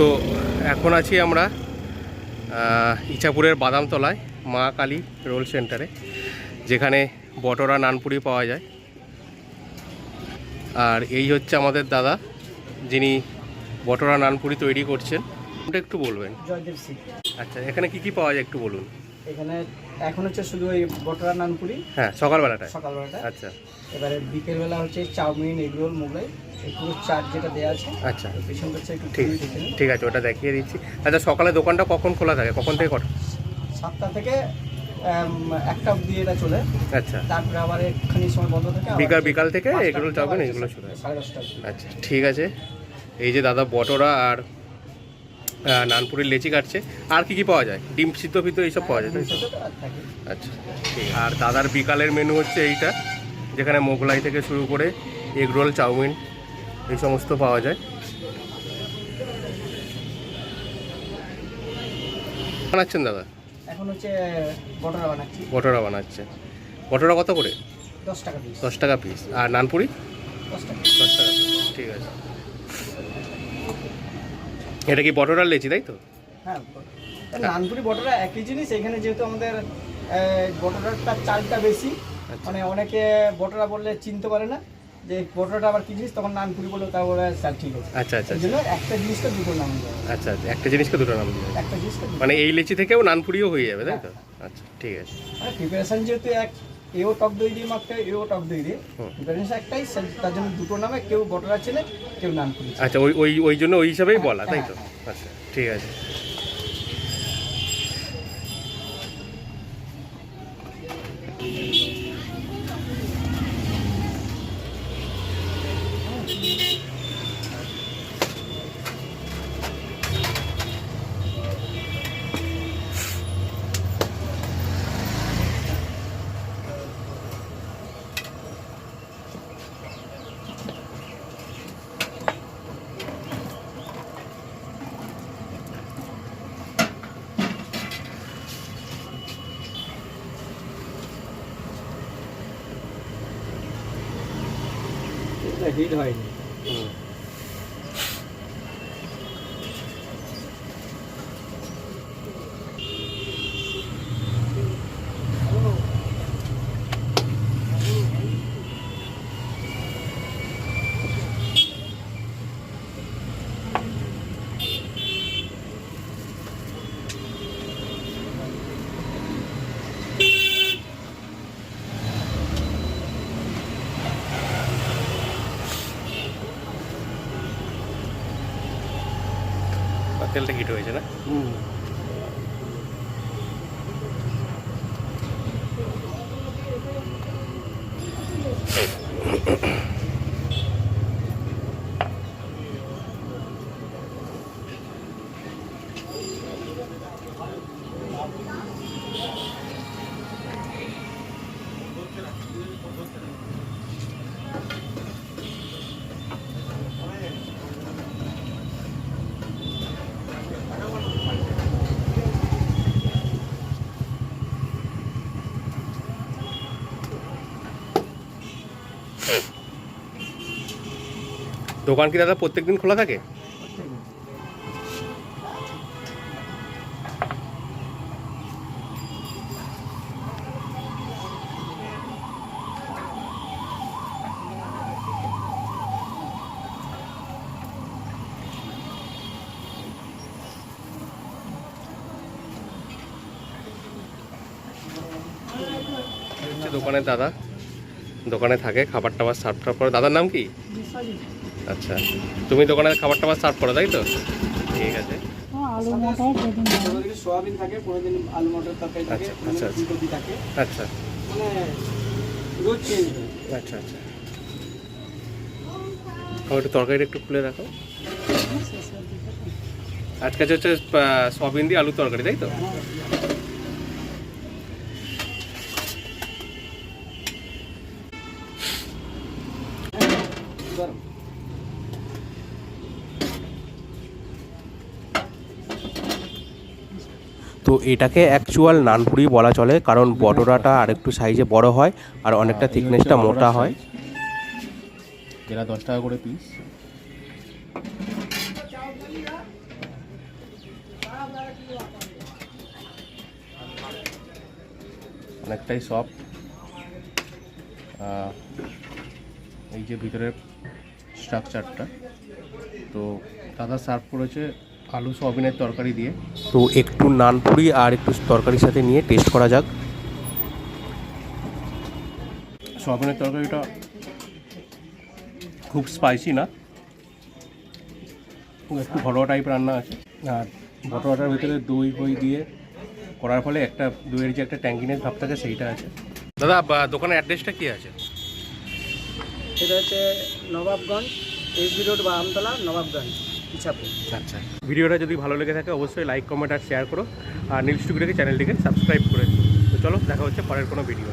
তো এখন আছি আমরা ইচ্ছাপুরের ইছাপুরের বাদামতলায় মা কালী রোল সেন্টারে যেখানে বটরা নানপুরি পাওয়া যায়। আর এই হচ্ছে আমাদের দাদা যিনি বটরা নানপুরি তৈরি করছেন। ওটা একটু বলবেন। আচ্ছা এখানে কি কি পাওয়া যায় একটু বলুন। এখানে এখন হচ্ছে শুধু ওই বটরা নানপুরি। হ্যাঁ সকালবেলাটায়? সকালবেলাটা। আচ্ছা। এবারে বিকেলবেলা হচ্ছে চাউমিন এগরোল মোগলাই পুরো যেটা দেওয়া আছে। আচ্ছা। ঠিক আছে। ওটা দেখিয়ে দিচ্ছি। আচ্ছা সকালে দোকানটা কখন খোলা থাকে? কখন থেকে কটা? সাতটা থেকে একটা অবধি এটা চলে। আচ্ছা। তারপরে আবার একখানি সময় বন্ধ থাকে বিকাল বিকাল থেকে এগরোল চাউমিন এগুলো শুরু হয় আচ্ছা ঠিক আছে। এই যে দাদা বটরা আর নানপুরের লেচি কাটছে। আর কি কি পাওয়া যায়? ডিম সিদ্ধ ফিদ্ধ এইসব পাওয়া যায়। আচ্ছা আর দাদার বিকালের মেনু হচ্ছে এইটা যেখানে মোগলাই থেকে শুরু করে এগ রোল চাউমিন এই সমস্ত পাওয়া যায়। বানাচ্ছেন দাদা? এখন হচ্ছে বটরা বানাচ্ছি। বটরা বানাচ্ছে। বটরা কত করে? দশ টাকা পিস দশ টাকা পিস আর নানপুরি? দশ টাকা। দশ টাকা ঠিক আছে। এটা কি বটরার লেচি তাই তো? হ্যাঁ নানপুরি বটরা একই জিনিস এখানে যেহেতু আমাদের বটরাটার চালটা বেশি আচ্ছা। মানে অনেকে বটরা বললে চিনতে পারে না যে বটরাটা আবার কি জিনিস তখন নানপুরি বললে তার বলে চাল ঠিক আছে। আচ্ছা আচ্ছা জন্য একটা জিনিসটা দুটো নাম আচ্ছা আচ্ছা একটা জিনিসকে দুটো নাম দিয়ে একটা জিনিসটা দুটো। মানে এই লেচি থেকেও নানপুরিও হয়ে যাবে তাই তো? আচ্ছা ঠিক আছে। মানে প্রিপারেশন যেহেতু এক এও টক দই দিয়ে মাখতে হয় এও টক দই দিয়ে হুম। একটাই তার জন্য দুটো নামে কেউ বটরা চেনে কেউ চেনে। আচ্ছা ওই ওই ওই জন্য ওই হিসাবেই বলা তাই তো আচ্ছা ঠিক আছে এটা হিট là hít hoành তেলটা হিট হয়েছে না? দোকান কি দাদা প্রত্যেক দিন খোলা থাকে? দোকানের দাদা। দোকানে থাকে খাবার টাবার সার্ভ টার্ভ করে। দাদার নাম কি? আচ্ছা তুমি দোকানে খাবার টাবার সার্ভ করো তাই তো? ঠিক আছে। থাকে আচ্ছা, আচ্ছা, আচ্ছা। আচ্ছা। মানে হয় আচ্ছা আচ্ছা। আমার একটু তরকারিটা একটু খুলে রাখো। আজকে হচ্ছে সয়াবিন দিয়ে আলু তরকারি তাই তো? তো এটাকে অ্যাকচুয়াল নানপুরি বলা চলে কারণ বটোরাটা আরেকটু সাইজে বড় হয় আর অনেকটা থিকনেসটা মোটা হয়। এরা দশ টাকা করে পিস অনেকটাই সফট এই যে ভিতরের স্ট্রাকচারটা তো দাদা সার্ভ করেছে আলু সয়াবিনের তরকারি দিয়ে। তো একটু নানপুরি আর একটু তরকারির সাথে নিয়ে টেস্ট করা যাক। সয়াবিনের তরকারিটা খুব স্পাইসি না? একটু ঘরোয়া টাইপ রান্না আছে। আর বটোয়াটার ভিতরে দই বই দিয়ে করার ফলে একটা দইয়ের যে একটা ট্যাঙ্কিনের ভাব থাকে সেইটা আছে। দাদা দোকানের অ্যাড্রেসটা কি আছে? সেটা হচ্ছে নবাবগঞ্জ এসবি রোড বা আমতলা নবাবগঞ্জ। ইচ্ছাপুর আচ্ছা ভিডিওটা যদি ভালো লেগে থাকে, অবশ্যই লাইক কমেন্ট আর শেয়ার করো। আর নিউজ স্টুডিওকে চ্যানেলটিকে সাবস্ক্রাইব করে। তো চলো, দেখা হচ্ছে পরের কোনো ভিডিও